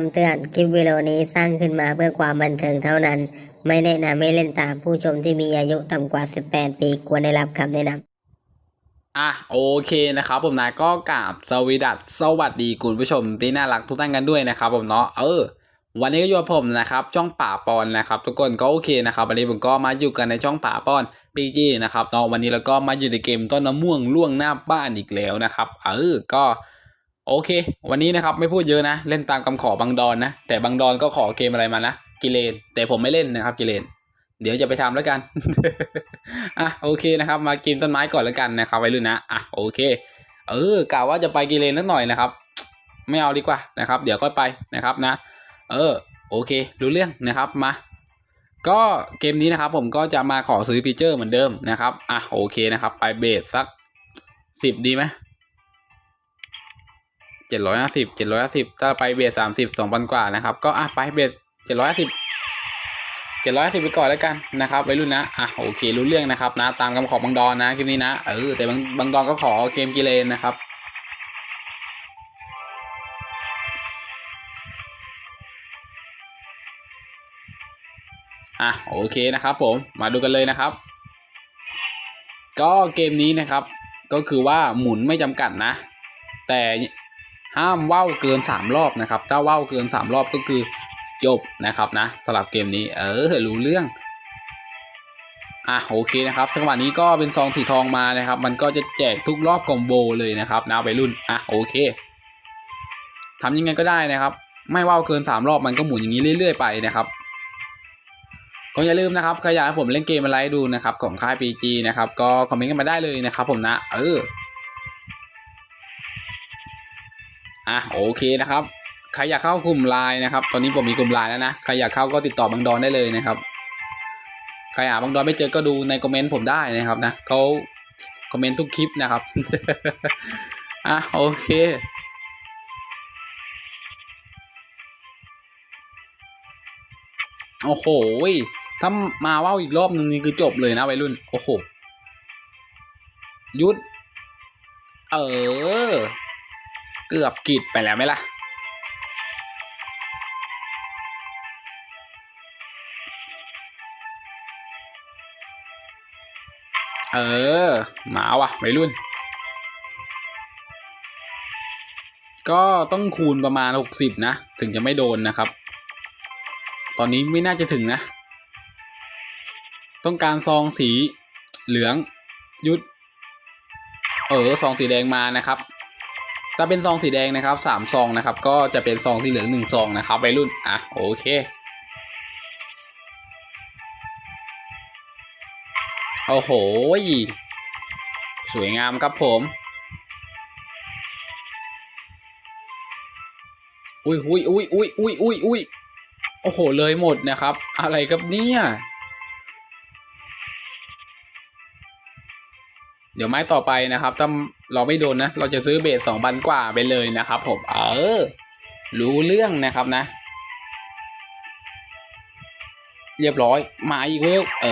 คำเตือน คลิปวิดีโอนี้สร้างขึ้นมาเพื่อความบันเทิงเท่านั้น ไม่แนะนำให้เล่นตามผู้ชมที่มีอายุต่ำกว่า 18 ปีควรได้รับคำแนะนำอะโอเคนะครับผมนะก็กราบสวีดัสสวัสดีคุณผู้ชมที่น่ารักทุกท่านกันด้วยนะครับผมเนาะเออ วันนี้ก็อยู่กับผมนะครับช่องป่าปอนนะครับ ทุกคนก็โอเคนะครับวันนี้ผมก็มาอยู่กันในช่องป่าปอนปีจีนะครับเนาะวันนี้เราก็มาอยู่ในเกมต้นน้ำม่วงล่วงหน้าบ้านอีกแล้วนะครับเออก็ โอเค วันนี้นะครับไม่พูดเยอะนะ เล่นตามคำขอบางดอนนะ แต่บางดอนก็ขอเกมอะไรมานะ กิเลน แต่ผมไม่เล่นนะครับกิเลน เดี๋ยวจะไปทำแล้วกัน อะโอเคนะครับ มากินต้นไม้ก่อนแล้วกันนะครับไว้รุ่นนะ อะโอเค เออกะว่าจะไปกิเลนนิดหน่อยนะครับ ไม่เอาดีกว่านะครับ เดี๋ยวก็ไปนะครับนะ เออโอเค รู้เรื่องนะครับมา ก็เกมนี้นะครับผมก็จะมาขอซื้อฟีเจอร์เหมือนเดิมนะครับ อะโอเคนะครับ ไปเบสสักสิบดีไหม เจ็ดร้อยห้าสิบเจ็ดร้อยห้าสิบถ้าไปเบสสามสิบสองพันกว่านะครับ ก็อะไปเบสเจ็ดร้อยห้าสิบเจ็ดร้อยห้าสิบไปก่อนแล้วกันนะครับไปรุ่นนะอะโอเครู้เรื่องนะครับนะตามคำขอบางดอนนะคลิปนี้นะเออแต่บางบางดอนก็ขอเกมกิเลนนะครับอะโอเคนะครับผมมาดูกันเลยนะครับ ก็เกมนี้นะครับ ก็คือว่าหมุนไม่จำกัดนะ แต่ ห้ามว่าวเกิน 3 รอบนะครับ ถ้าว่าวเกิน 3 รอบก็คือจบนะครับนะสำหรับเกมนี้เออรู้เรื่องอะโอเคนะครับจังหวะนี้ก็เป็นซองสีทองมานะครับ มันก็จะแจกทุกรอบคอมโบเลยนะครับนะไปรุ่นอะโอเคทำยังไงก็ได้นะครับ ไม่ว่าวเกิน 3 รอบมันก็หมุนอย่างนี้เรื่อย ๆ ไปนะครับก็อย่าลืมนะครับใครอยากให้ผมเล่นเกมอะไรดูนะครับของค่าย PG นะครับก็คอมเมนต์กันมาได้เลยนะครับผมนะเออ อะโอเคนะครับใครอยากเข้ากลุ่มไลน์นะครับ ตอนนี้ผมมีกลุ่มไลน์แล้วนะใครอยากเข้าก็ติดต่อบางดอนได้เลยนะครับใครหาบางดอนไม่เจอก็ดูในคอมเมนต์ผมได้นะครับนะเขาคอมเมนต์ทุกคลิปนะครับอะโอเคโอ้โหถ้ามาว่าวอีกรอบนึงนี่คือจบเลยนะวัยรุ่น โอ้โห ยุด เออ เกือบกิดไปแล้วไหมล่ะ เออ มาว่ะวัยรุ่น ก็ต้องคูณประมาณหกสิบนะ ถึงจะไม่โดนนะครับ ตอนนี้ไม่น่าจะถึงนะ ต้องการซองสีเหลือง ยุด เออ ซองสีแดงมานะครับ ถ้าเป็นซองสีแดงนะครับสามซองนะครับ ก็จะเป็นซองสีเหลืองหนึ่งซองนะครับไปรุ่นอะโอเค โอ้โห สวยงามครับผม อุ้ยอุ้ยอุ้ยอุ้ยอุ้ยอุ้ยอุ้ยโอ้โห เลยหมดนะครับ อะไรครับเนี่ย ดี๋ยวไม้ต่อไปนะครับถ้าเราไม่โดนนะเราจะซื้อเบสสองพันกว่าไปเลยนะครับผมเออ รู้เรื่องนะครับนะ เรียบร้อยมาอีกเวลเอ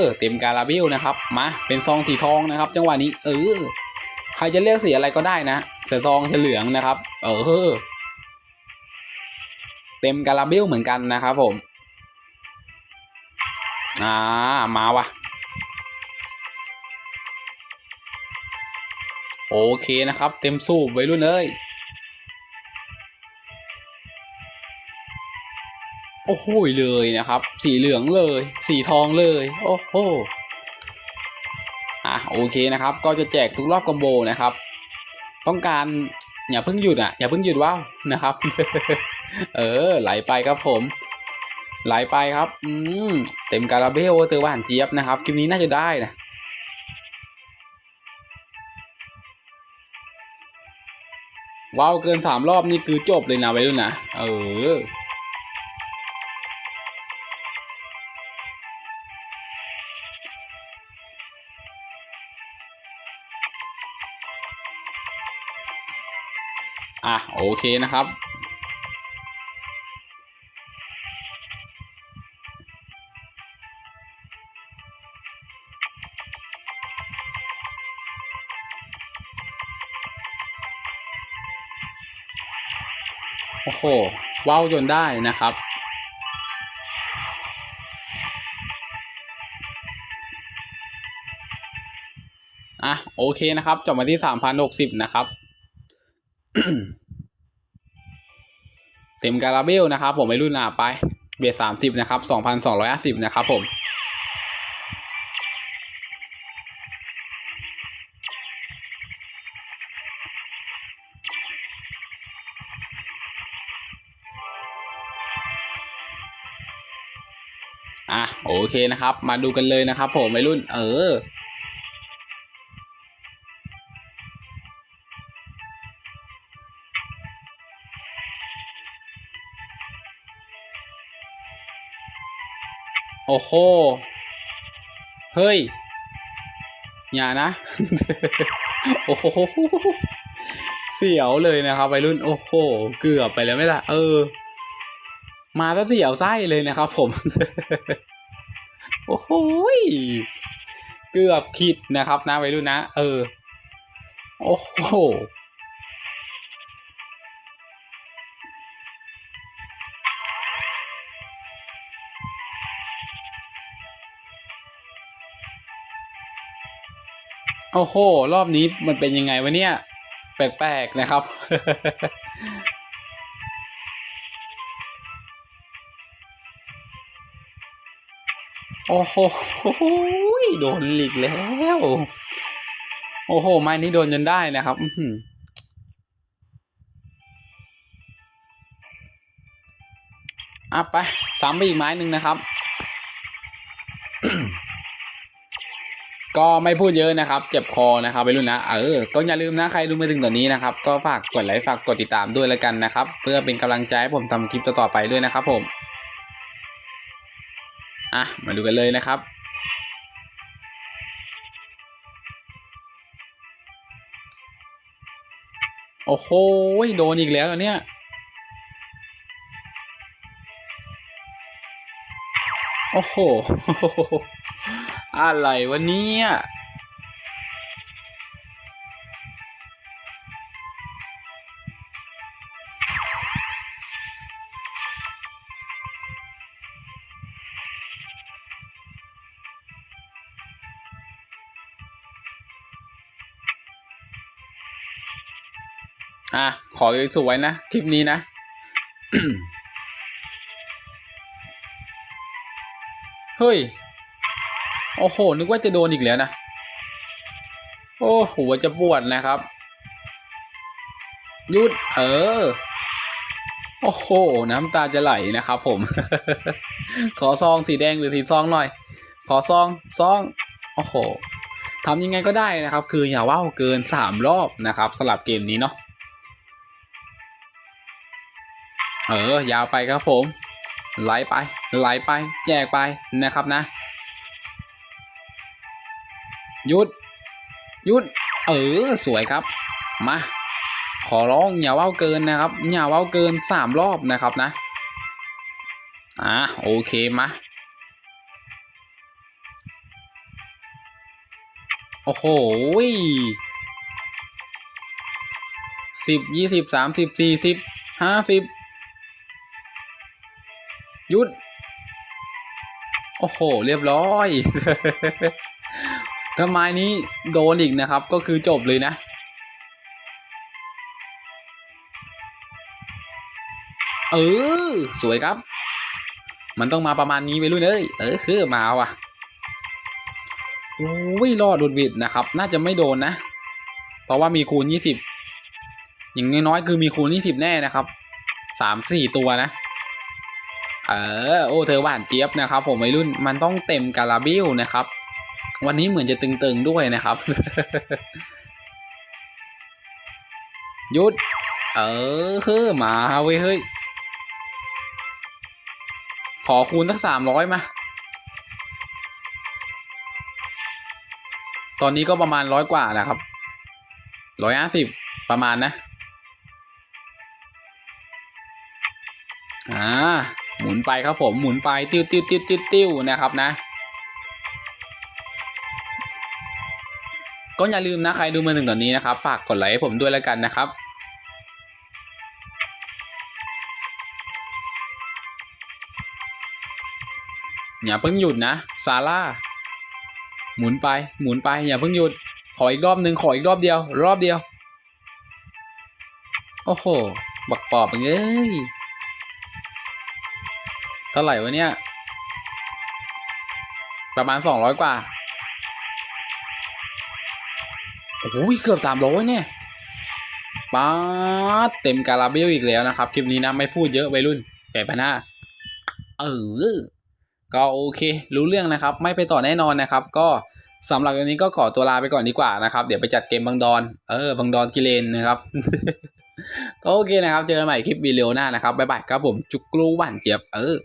อ เต็มการาเบลนะครับมาเป็นซองสีทองนะครับ จังหวะนี้ เออ ใครจะเลือกสีอะไรก็ได้นะแต่ซองเหลืองนะครับ เออ เต็มการาเบลเหมือนกันนะครับผม อ่า มาว่ะ โอเคนะครับ เต็มสูบไว้รุ่นเอ้ย โอ้โหเลยนะครับ สีเหลืองเลย สีทองเลย โอ้โหอะโอเคนะครับ ก็จะแจกทุกรอบคอมโบนะครับ ต้องการอย่าเพิ่งหยุดอะอย่าเพิ่งหยุดว้าวนะครับ เออไหลไปครับผม ไหลไปครับ อืมเต็มการาเบลเตอร์หวานเจี๊ยบนะครับคลิปนี้น่าจะได้นะ ว้าวเกินสามรอบนี่คือจบเลยนะไว้ด้วยนะ เออ อะ โอเคนะครับ โอ้โหว้าวจนได้นะครับ อะโอเคนะครับ จบมาที่สามพันหกสิบนะครับ เต็มการาเบลนะครับ ผมไปรุ่นหนาไป เบียดสามสิบนะครับสองพันสองร้อยห้าสิบนะครับผม โอเคนะครับ มาดูกันเลยนะครับ ผมไปรุ่น เออโอ้โห เฮ้ย อย่านะ โอ้โห เสียวเลยนะครับไปรุ่น โอ้โห เกือบไปแล้วไม่ล่ะ เออ มาซะเสียวไส้เลยนะครับผม โอ้โหเกือบคิดนะครับนะไปรุ่นนะ เออ โอ้โหโอ้โห รอบนี้มันเป็นยังไงวะเนี่ย แปลกๆนะครับ อ้โหโดนหลีกแล้ว โอ้โห ไม้นี้โดนจนได้นะครับอืมอะไปซ้ำไปอีกไม้หนึ่งนะครับ ก็ไม่พูดเยอะนะครับ เจ็บคอนะครับไปรุ่นนะ เออ ก็อย่าลืมนะใครดูมาถึงตอนนี้นะครับ ก็ฝากกดไลค์ฝากกดติดตามด้วยแล้วกันนะครับ เพื่อเป็นกำลังใจให้ผมทำคลิปต่อๆไปด้วยนะครับผม อะ มาดูกันเลยนะครับโอ้โห โดนอีกแล้วเหรอเนี่ย โอ้โห อะไรวะเนี่ย อะ ขอสวยนะ คลิปนี้นะ เฮ้ย โอ้โห นึกว่าจะโดนอีกแล้วนะ โอ้หัวจะปวดนะครับ ยุด เออ โอ้โห น้ำตาจะไหลนะครับผม ขอซองสีแดงหรือสีซองหน่อย ขอซอง ซอง โอ้โหทำยังไงก็ได้นะครับ คืออย่าว่าวเกินสามรอบนะครับสลับเกมนี้เนาะ เออยาวไปครับผมไหลไปไหลไป แจกไปนะครับนะ หยุด หยุด เออสวยครับ มา ขอร้องอย่าว่าวเกินนะครับอย่าว่าวเกินสามรอบนะครับนะอ่าโอเคมาโอ้โหสิบยี่สิบสามสิบสี่สิบห้าสิบ ยุด โอ้โห เรียบร้อยถ้าไม้นี้โดนอีกนะครับ ก็คือจบเลยนะ เออ สวยครับ มันต้องมาประมาณนี้ไปรุ่นเอ้ย เออคือมาว่ะโอ้ยรอดดุดวิดนะครับ น่าจะไม่โดนนะ เพราะว่ามีคูณยี่สิบอย่างน้อยๆคือมีคูณยี่สิบแน่นะครับสามสี่ตัวนะ เออโอ้เธอหวานเจี๊ยบนะครับ ผมวัยรุ่นมันต้องเต็มการาบิลนะครับ วันนี้เหมือนจะตึงๆด้วยนะครับหยุด เออเฮ้อมาเว้ยเฮ้ย ขอคูณสักสามร้อยมา ตอนนี้ก็ประมาณร้อยกว่านะครับร้อยห้าสิบประมาณนะ อ่า หมุนไปครับผมหมุนไปติ้วติ้วติ้วติ้วติ้วนะครับนะ ก็อย่าลืมนะใครดูมือหนึ่งตอนนี้นะครับฝากกดไลค์ให้ผมด้วยแล้วกันนะครับอย่าเพิ่งหยุดนะซาร่าหมุนไปหมุนไปอย่าเพิ่งหยุด ขออีกรอบหนึ่งขออีกรอบเดียว รอบเดียว โอ้โห บักปอบเอ้ย เท่าไหร่วะเนี่ย ประมาณสองร้อยกว่า โอ้โหเกือบสามร้อยเนี่ยป๊าดเต็มการาเบลอีกแล้วนะครับ คลิปนี้นะไม่พูดเยอะวัยรุ่นแปดพันห้าเออ ก็โอเค รู้เรื่องนะครับ ไม่ไปต่อแน่นอนนะครับ ก็สำหรับวันนี้ก็ขอตัวลาไปก่อนดีกว่านะครับ เดี๋ยวไปจัดเกมบังดอน เออ บังดอนกิเลนนะครับ ก็โอเคนะครับ เจอกันใหม่คลิปวิดีโอหน้านะครับ บ๊ายบายครับผม จุกกรูหวานเจี๊ยบ เออ